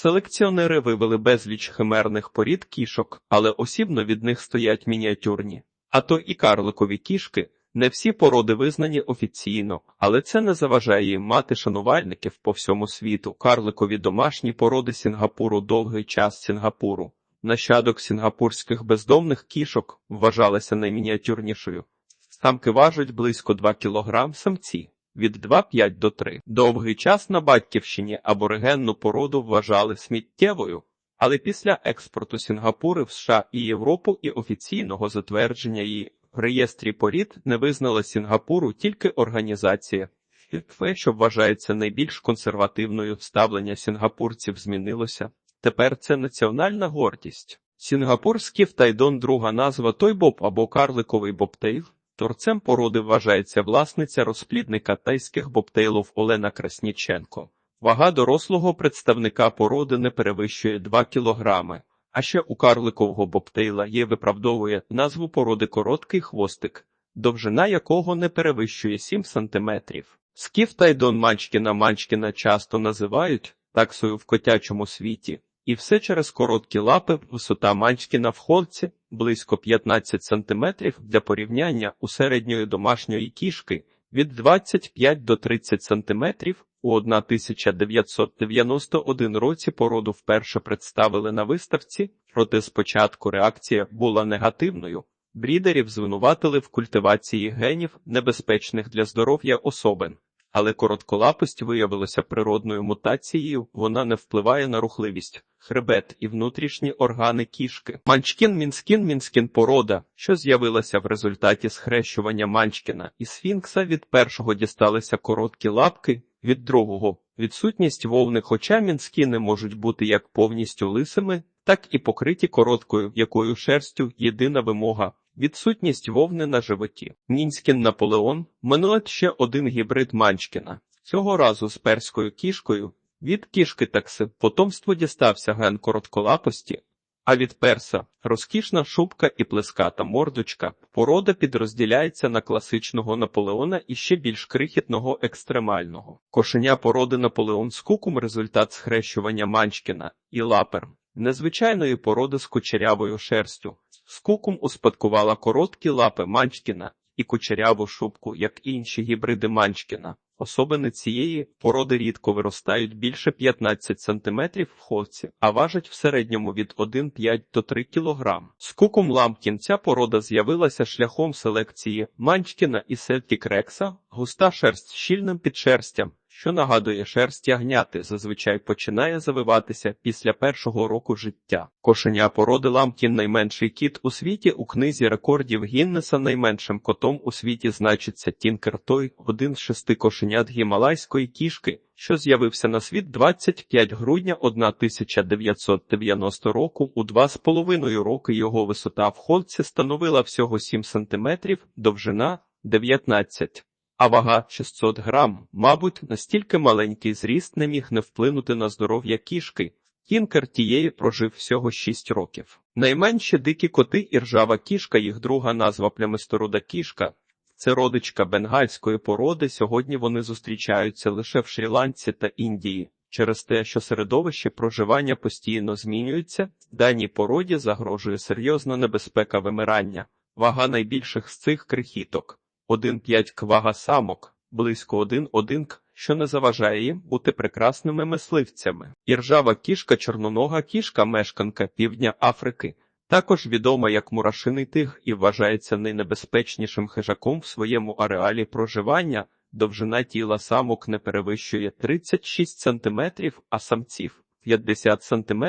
Селекціонери вивели безліч химерних порід кішок, але осібно від них стоять мініатюрні. А то і карликові кішки. Не всі породи визнані офіційно, але це не заважає їм мати шанувальників по всьому світу. Карликові домашні породи Сінгапуру довгий час Сінгапуру. Нащадок сінгапурських бездомних кішок вважалися наймініатюрнішою. Самки важать близько 2 кг, самці від 2,5 до 3. Довгий час на батьківщині аборигенну породу вважали сміттєвою, але після експорту Сінгапури в США і Європу і офіційного затвердження її в реєстрі порід не визнала Сінгапуру тільки організація. ФІФЕ, що вважається найбільш консервативною, ставлення сінгапурців змінилося. Тепер це національна гордість. Сінгапурський втайдон друга назва той боб або карликовий бобтейл. Творцем породи вважається власниця розплідника тайських бобтейлів Олена Красніченко. Вага дорослого представника породи не перевищує 2 кілограми. А ще у карликового бобтейла є виправдовує назву породи короткий хвостик, довжина якого не перевищує 7 сантиметрів. Скіф тайдон Манчкіна Манчкіна часто називають таксою в котячому світі, і все через короткі лапи, висота Манчкіна в холці близько 15 сантиметрів для порівняння у середньої домашньої кішки від 25 до 30 сантиметрів. У 1991 році породу вперше представили на виставці, проте спочатку реакція була негативною. Брідерів звинуватили в культивації генів, небезпечних для здоров'я особин. Але коротколапость виявилася природною мутацією, вона не впливає на рухливість, хребет і внутрішні органи кішки. Манчкін мінскін мінскін порода, що з'явилася в результаті схрещування Манчкіна і сфінкса від першого дісталися короткі лапки, від другого відсутність вовни, хоча мінскіни можуть бути як повністю лисими, так і покриті короткою якою шерстю єдина вимога. Відсутність вовни на животі. Нінськін Наполеон минулет ще один гібрид Манчкіна. Цього разу з перською кішкою. Від кішки такси потомству дістався ген коротколапості, а від перса розкішна шубка і плеската мордочка. Порода підрозділяється на класичного Наполеона і ще більш крихітного екстремального. Кошеня породи Наполеон з кукум результат схрещування Манчкіна і лапер. Незвичайної породи з кучерявою шерстю. Скукум успадкувала короткі лапи Манчкіна і кучеряву шубку, як інші гібриди Манчкіна. Особини цієї породи рідко виростають більше 15 см в холці, а важать в середньому від 1,5 до 3 кг. Скукум Ламкін ця порода з'явилася шляхом селекції Манчкіна і Селтікрекса, густа шерсть з щільним підшерстям, що нагадує шерсть ягняти, зазвичай починає завиватися після першого року життя. Кошеня породи Ламкін найменший кіт у світі у книзі рекордів Гіннеса найменшим котом у світі значиться Тінкер Той, один з шести кошенят гімалайської кішки, що з'явився на світ 25 грудня 1990 року. У два з половиною роки його висота в холці становила всього 7 см, довжина 19 а вага 600 грам. Мабуть, настільки маленький зріст не міг не вплинути на здоров'я кішки. Кінкер тієї прожив всього 6 років. Найменші дикі коти і ржава кішка, їх друга назва плямисторуда кішка. Це родичка бенгальської породи. Сьогодні вони зустрічаються лише в Шрі-Ланці та Індії. Через те, що середовище проживання постійно змінюється, даній породі загрожує серйозна небезпека вимирання. Вага найбільших з цих крихіток 1,5 квага самок, близько 1,1 к, що не заважає їм бути прекрасними мисливцями. Іржава кішка, чорнонога кішка, мешканка півдня Африки, також відома як мурашиний тиг і вважається найнебезпечнішим хижаком в своєму ареалі проживання. Довжина тіла самок не перевищує 36 см, а самців 50 см.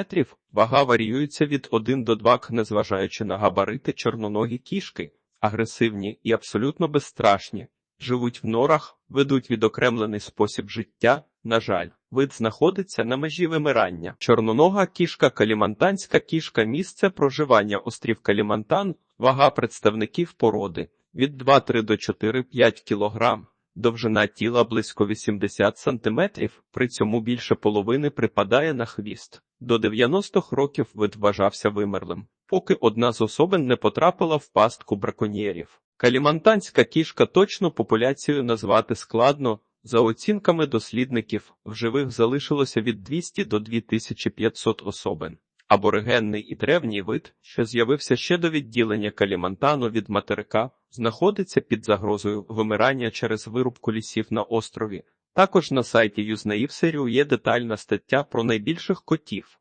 Вага варіюється від 1 до 2 к, незважаючи на габарити чорноногі кішки агресивні і абсолютно безстрашні, живуть в норах, ведуть відокремлений спосіб життя. На жаль, вид знаходиться на межі вимирання. Чорнонога кішка, калімантанська кішка, місце проживання острів Калімантан, вага представників породи від 2,3 до 4,5 кг. Довжина тіла близько 80 см, при цьому більше половини припадає на хвіст. До 90-х років вид вважався вимерлим поки одна з особин не потрапила в пастку браконьєрів. Калімантанська кішка точно популяцію назвати складно, За оцінками дослідників, в живих залишилося від 200 до 2500 особин. Аборигенний і древній вид, що з'явився ще до відділення Калімантану від материка, знаходиться під загрозою вимирання через вирубку лісів на острові. Також на сайті юзнеївсирію є детальна стаття про найбільших котів.